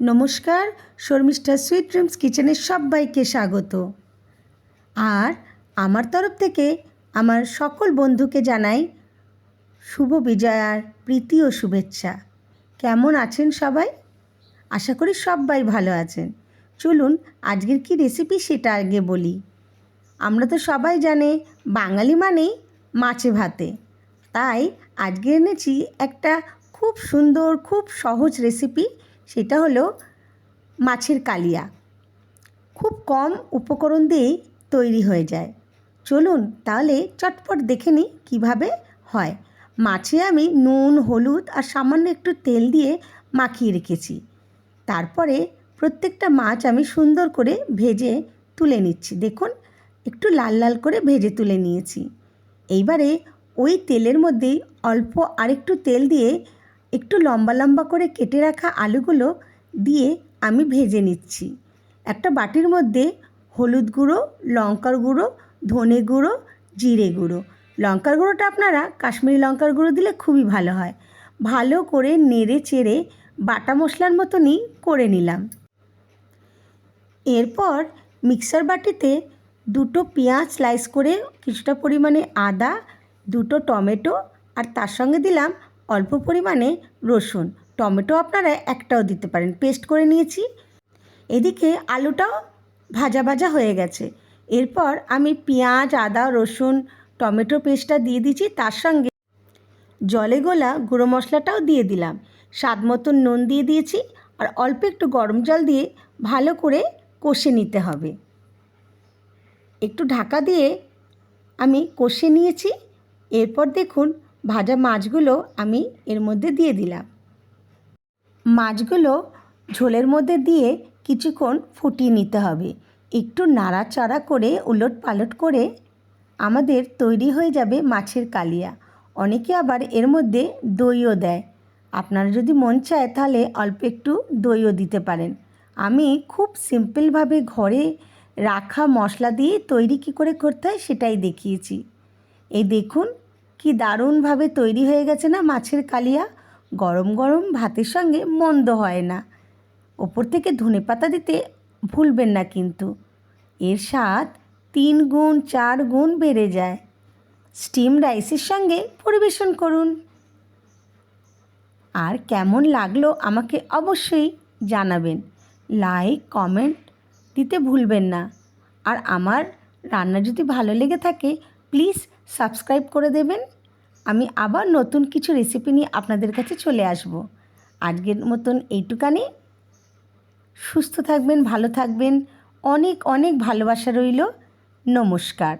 নমস্কার, Sharmistha sweet dreams কিচেনে সবাইকে স্বাগত। আর আমার তরফ থেকে আমার সকল বন্ধুকে জানাই শুভ বিজয়ার প্রীতি ও শুভেচ্ছা। কেমন আছেন সবাই? আশা করি সবাই ভালো আছেন। চলুন আজকের কি রেসিপি সেটা আগে বলি। আমরা তো সবাই জানে বাঙালি মানেই মাছে ভাতে। তাই আজকে এনেছি একটা খুব সুন্দর, খুব সহজ রেসিপি সেটা হলো মাছের কালিয়া। খুব কম উপকরণ দিয়েই তৈরি হয়ে যায়। চলুন তাহলে চটপট দেখে নিই কীভাবে হয়। মাছে আমি নুন, হলুদ আর সামান্য একটু তেল দিয়ে মাখিয়ে রেখেছি। তারপরে প্রত্যেকটা মাছ আমি সুন্দর করে ভেজে তুলে নিচ্ছি। দেখুন, একটু লাল লাল করে ভেজে তুলে নিয়েছি। এইবারে ওই তেলের মধ্যেই অল্প আরেকটু তেল দিয়ে একটু লম্বা লম্বা করে কেটে রাখা আলুগুলো দিয়ে আমি ভেজে নিচ্ছি। একটা বাটির মধ্যে হলুদ গুঁড়ো, লঙ্কার গুঁড়ো, ধনে গুঁড়ো, জিরে গুঁড়ো। লঙ্কার গুঁড়োটা আপনারা কাশ্মীরি লঙ্কার গুঁড়ো দিলে খুবই ভালো হয়। ভালো করে নেড়ে চেড়ে বাটা মশলার মতনই করে নিলাম। এরপর মিক্সার বাটিতে দুটো পেঁয়াজ স্লাইস করে কিছুটা পরিমাণে আদা, দুটো টমেটো আর তার সঙ্গে দিলাম অল্প পরিমাণে রসুন, টমেটো আপনারা একটাও দিতে পারেন। পেস্ট করে নিয়েছি। এদিকে আলুটাও ভাজা ভাজা হয়ে গেছে। এরপর আমি পেঁয়াজ, আদা, রসুন, টমেটো পেস্টটা দিয়ে দিচ্ছি তার সঙ্গে জলে গোলা গুঁড়ো মশলাটাও দিয়ে দিলাম। স্বাদ মতন নুন দিয়ে দিয়েছি আর অল্প একটু গরম জল দিয়ে ভালো করে কষে নিতে হবে। একটু ঢাকা দিয়ে আমি কষে নিয়েছি। এরপর দেখুন ভাজা মাছগুলো আমি এর মধ্যে দিয়ে দিলাম। মাছগুলো ঝোলের মধ্যে দিয়ে কিছুক্ষণ ফুটিয়ে নিতে হবে। একটু নাড়াচাড়া করে উলট পালট করে আমাদের তৈরি হয়ে যাবে মাছের কালিয়া। অনেকে আবার এর মধ্যে দইও দেয়। আপনারা যদি মন চায় তাহলে অল্প একটু দইও দিতে পারেন। আমি খুব সিম্পলভাবে ঘরে রাখা মশলা দিয়ে তৈরি কী করে করতে হয় সেটাই দেখিয়েছি। এই দেখুন কি দারুণভাবে তৈরি হয়ে গেছে না মাছের কালিয়া? গরম গরম ভাতের সঙ্গে মন্দ হয় না। ওপর থেকে ধনে পাতা দিতে ভুলবেন না কিন্তু। এর স্বাদ তিন গুণ চার গুণ বেড়ে যায়। স্টিম রাইসের সঙ্গে পরিবেশন করুন। আর কেমন লাগল আমাকে অবশ্যই জানাবেন। লাইক, কমেন্ট দিতে ভুলবেন না। আর আমার রান্না যদি ভালো লেগে থাকে প্লিজ সাবস্ক্রাইব করে দেবেন। আমি আবার নতুন কিছু রেসিপি নিয়ে আপনাদের কাছে চলে আসব। আজকের মতন এইটুকানি। সুস্থ থাকবেন, ভালো থাকবেন। অনেক অনেক ভালোবাসা রইল। নমস্কার।